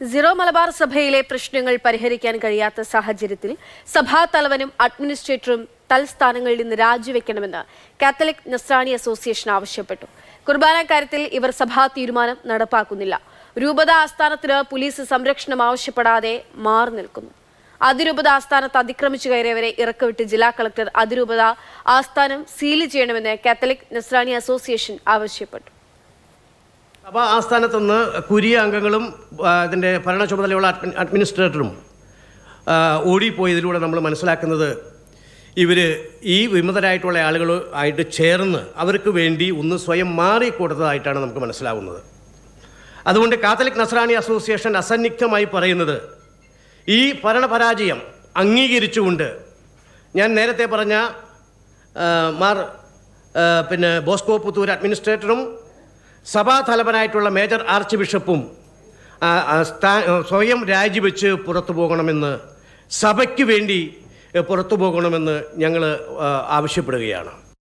Zero Malabar സഭയിലെ പ്രശ്നങ്ങൾ പരിഹരിക്കാൻ കഴിയാത്ത സാഹചര്യത്തിൽ സഭാ തലവനും അഡ്മിനിസ്ട്രേറ്ററും തൽസ്ഥാനങ്ങളിൽ നിന്ന് രാജിവെക്കണമെന്ന് കാത്തലിക് നസ്രാണി അസോസിയേഷൻ ആവശ്യപ്പെട്ടു. കുർബാന കാര്യത്തിൽ ഇവർ സഭാ തീരുമാനം നടപ്പാക്കുന്നില്ല. രൂപത ആസ്ഥാനത്തിന് പോലീസ് സംരക്ഷണം ആവശ്യപ്പെടാതെ മാറി നിൽക്കുന്നു. അതിരൂപത ആസ്ഥാനത്ത് അതിക്രമിച്ചു കയറിയവരെ ഇറക്കുവിട്ട് ജില്ലാ കളക്ടർ അതിരൂപത ആസ്ഥാനം സീൽ ചെയ്യണമെന്ന് കാത്തലിക് നസ്രാണി അസോസിയേഷൻ ആവശ്യപ്പെട്ടു. സഭാ ആസ്ഥാനത്ത് നിന്ന് കുരിയ അംഗങ്ങളും അതിന്റെ ഭരണ ചുമതലയുള്ള അഡ്മി അഡ്മിനിസ്ട്രേറ്ററും ഓടിപ്പോയതിലൂടെ നമ്മൾ മനസ്സിലാക്കുന്നത് ഇവർ ഈ വിമതരായിട്ടുള്ള ആളുകൾ ആയിട്ട് ചേർന്ന് അവർക്ക് വേണ്ടി ഒന്ന് സ്വയം മാറിക്കൊടുത്തതായിട്ടാണ് നമുക്ക് മനസ്സിലാവുന്നത്. അതുകൊണ്ട് കാത്തലിക് നസ്രാണി അസോസിയേഷൻ അസന്നിഗ്ധമായി പറയുന്നത് ഈ ഭരണപരാജയം അംഗീകരിച്ചുകൊണ്ട് ഞാൻ നേരത്തെ പറഞ്ഞ മാർ പിന്നെ ബോസ്കോ പുത്തൂർ അഡ്മിനിസ്ട്രേറ്ററും സഭാതലവനായിട്ടുള്ള മേജർ ആർച്ച് ബിഷപ്പും സ്വയം രാജിവെച്ച് പുറത്തു പോകണമെന്ന് സഭയ്ക്ക് വേണ്ടി പുറത്തു പോകണമെന്ന് ഞങ്ങൾ ആവശ്യപ്പെടുകയാണ്.